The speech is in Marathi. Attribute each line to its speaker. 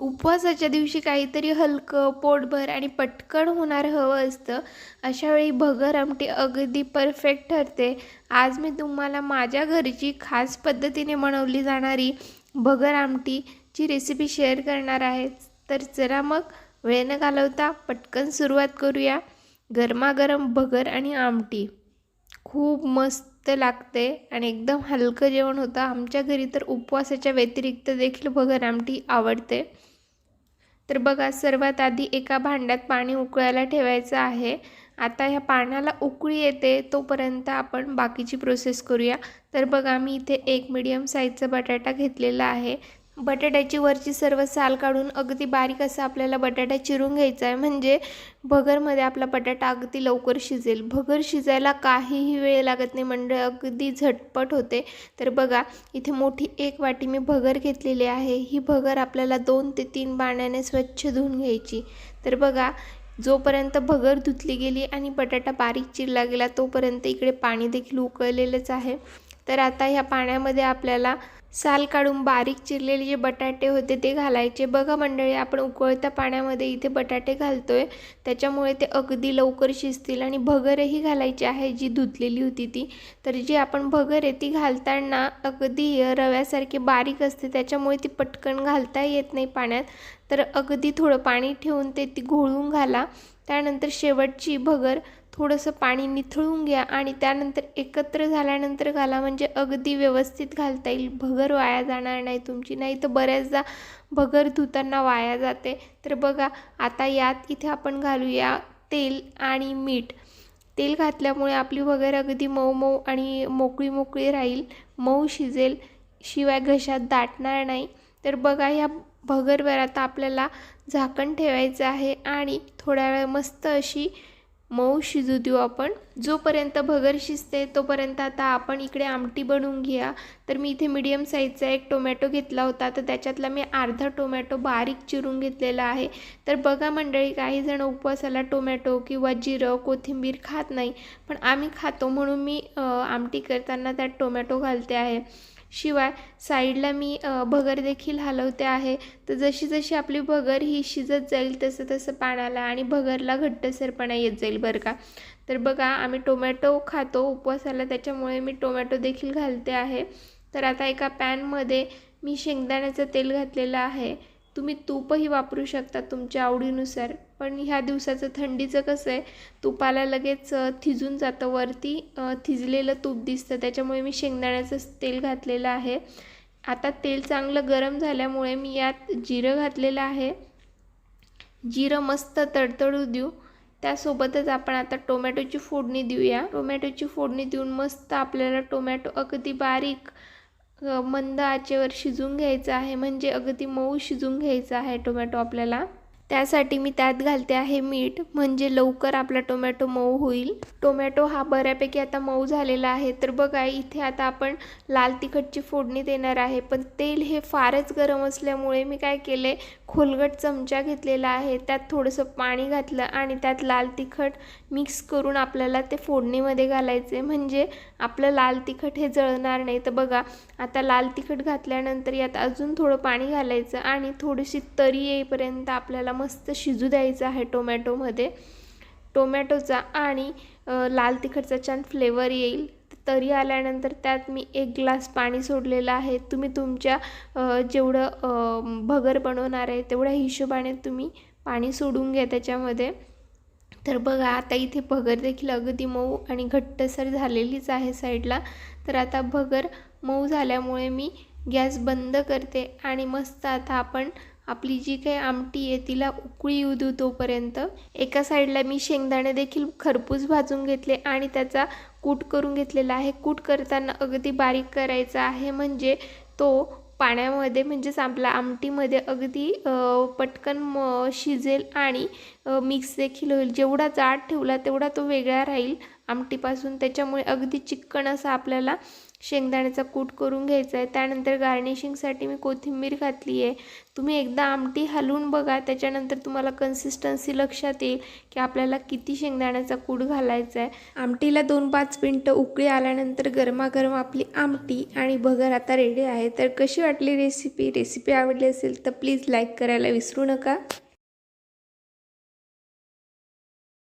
Speaker 1: उपवासाच्या दिवशी काहीतरी हलकं पोटभर आणि पटकन होणारं हवं असतं. अशावेळी भगर आमटी अगदी परफेक्ट ठरते. आज मी तुम्हाला माझ्या घरची खास पद्धतीने बनवली जाणारी भगर आमटीची रेसिपी शेअर करणार आहे. तर चला मग वेळ न घालवता पटकन सुरुवात करूया. गरमागरम भगर आणि आमटी. खूप मस्त लागते आणि एकदम हलकं जेवण होतं. आमच्या घरी तर उपवासाच्या व्यतिरिक्त देखील भगर आमटी आवडते. तर बघा सर्वात आधी एका भांड्यात पाणी उकळायला ठेवायचं आहे. आता ह्या पाण्याला उकळी येते तोपर्यंत आपण बाकीची प्रोसेस करूया. तर बघा मी इथे एक मीडियम साईजचा बटाटा घेतलेला आहे. बटाट्याची वरची सर्व साल काढून अगदी बारीक असा आपल्याला बटाटा चिरून घ्यायचा आहे. म्हणजे भगरमध्ये आपला बटाटा अगदी लवकर शिजेल. भगर शिजायला काहीही वेळ लागत नाही. म्हणजे अगदी झटपट होते. तर बघा इथे मोठी एक वाटी मी भगर घेतलेली आहे. ही भगर आपल्याला दोन ते तीन पाण्याने स्वच्छ धुवून घ्यायची. तर बघा जोपर्यंत भगर धुतली गेली आणि बटाटा बारीक चिरला गेला तोपर्यंत इकडे पाणी देखील उकळलेलंच आहे. तर आता ह्या पाण्यामध्ये आपल्याला साल काढून बारीक चिरलेले जे बटाटे होते ते घालायचे. बघा मंडळी आपण उकळत्या पाण्यामध्ये इथे बटाटे घालतोय. त्याच्यामुळे ते अगदी लवकर शिजतील आणि भगरही घालायची आहे जी धुतलेली होती ती. तर जी आपण भगर आहे ती घालताना अगदी रव्यासारखी बारीक असते त्याच्यामुळे ती पटकन घालता येत नाही पाण्यात. तर अगदी थोडं पाणी ठेवून ते ती घोळून घाला. त्यानंतर शेवटची भगर थोडंसं पाणी निथळून घ्या आणि त्यानंतर एकत्र झाल्यानंतर घाला. म्हणजे अगदी व्यवस्थित घालता येईल. भगर वाया जाणार नाही तुमची. नाही तर बऱ्याचदा भगर धुताना वाया जाते. तर बघा आता यात इथे आपण घालूया तेल आणि मीठ. तेल घातल्यामुळे आपली भगर अगदी मऊ मऊ आणि मोकळी मोकळी राहील. मऊ शिजेल. शिवाय घशात दाटणार नाही. तर बघा ह्या भगरवर आता आपल्याला झाकण ठेवायचं आहे आणि थोड्या वेळ मस्त अशी मऊ शिजू देऊ आपण. जोपर्यंत भगर शिजते तोपर्यंत आता आपण इकडे आमटी बनवून घ्या. तर मी इथे मीडियम साईजचा एक टोमॅटो घेतला होता. तर त्याच्यातला मी अर्धा टोमॅटो बारीक चिरून घेतलेला आहे. तर बघा मंडळी काही जण उपवासाला टोमॅटो किंवा जिरं कोथिंबीर खात नाही. पण आम्ही खातो म्हणून मी आमटी करताना त्यात टोमॅटो घालते आहे. शिवाय साईडला मी भगर देखील हलवते आहे. तर जशी जशी आपली भगर ही शिजत जाईल तसं तसं पाण्याला आणि भगरला घट्टसरपणा येत जाईल बरं का. तर बघा आम्ही टोमॅटो खातो उपवासाला त्याच्यामुळे मी टोमॅटो देखील घालते आहे. तर आता एका पॅनमध्ये मी शेंगदाण्याचं तेल घातलेलं आहे. तुम्ही तूपही वापरू शकता तुमच्या आवडीनुसार. पण ह्या दिवसाचं थंडीचं कसं आहे तुपाला लगेच थिजून जातं वरती थिजलेलं तूप दिसतं. त्याच्यामुळे मी शेंगदाण्याचं तेल घातलेलं आहे. आता तेल चांगलं गरम झाल्यामुळे मी यात जिरं घातलेलं आहे. जिरं मस्त तडतडू देऊ. त्यासोबतच आपण आता टोमॅटोची फोडणी देऊया. टोमॅटोची फोडणी देऊन मस्त आपल्याला टोमॅटो अगदी बारीक मंद आचेवर शिजून घ्यायचं आहे. म्हणजे अगदी मऊ शिजून घ्यायचं आहे टोमॅटो आपल्याला. त्यासाठी मी त्यात घालते आहे मीठ म्हणजे लवकर आपला टोमॅटो मऊ होईल. टोमॅटो हा बऱ्यापैकी आता मऊ झालेला आहे. तर बघा इथे आता आपण लाल तिखटची फोडणी देणार आहे. पण तेल हे फारच गरम असल्यामुळे मी काय केले खोलगट चमचा घेतलेला आहे. त्यात थोडंसं पाणी घातलं आणि त्यात लाल तिखट मिक्स करून आपल्याला ते फोडणीमध्ये घालायचे. म्हणजे आपलं लाल तिखट हे जळणार नाही. तर बघा आता लाल तिखट घातल्यानंतर यात अजून थोडं पाणी घालायचं आणि थोडीशी तरी येईपर्यंत आपल्याला मस्त शिजू द्यायचं आहे टोमॅटोमध्ये. टोमॅटोचा आणि लाल तिखटचा छान फ्लेवर येईल. तरी आल्यानंतर त्यात मी एक ग्लास पाणी सोडलेलं आहे. तुम्ही तुमच्या जेवढं भगर बनवणार आहे तेवढ्या हिशोबाने तुम्ही पाणी सोडून घ्या त्याच्यामध्ये. तर बघा आता इथे भगर देखील अगदी मऊ आणि घट्टसर झालेलीच आहे साईडला. तर आता भगर मऊ झाल्यामुळे मी गॅस बंद करते आणि मस्त आता आपण आपली जी काही आमटी आहे तिला उकळी येऊ देऊ तोपर्यंत. एका साईडला मी शेंगदाणे देखील खरपूस भाजून घेतले आणि त्याचा कूट करून घेतलेला आहे. कूट करताना अगदी बारीक करायचा आहे म्हणजे तो पाण्यामध्ये म्हणजेच आपल्या आमटीमध्ये अगदी पटकन म शिजेल आणि मिक्स देखील होईल. जेवढा जाड ठेवला तेवढा तो वेगळा राहील. आमटीपासून त्याच्यामुळे अगदी चिकन असा आपल्याला शेंगदाण्याचा कूट करून घ्यायचा आहे. त्यानंतर गार्निशिंगसाठी मी कोथिंबीर घातली आहे. तुम्ही एकदा आमटी हलवून बघा. त्याच्यानंतर तुम्हाला कन्सिस्टन्सी लक्षात येईल की आपल्याला किती शेंगदाण्याचा कूट घालायचा आहे. आमटीला दोन पाच मिनटं उकळी आल्यानंतर गरमागरम आपली आमटी आणि भगर आता रेडी आहे. तर कशी वाटली रेसिपी रेसिपी आवडली असेल तर प्लीज लाईक करायला विसरू नका.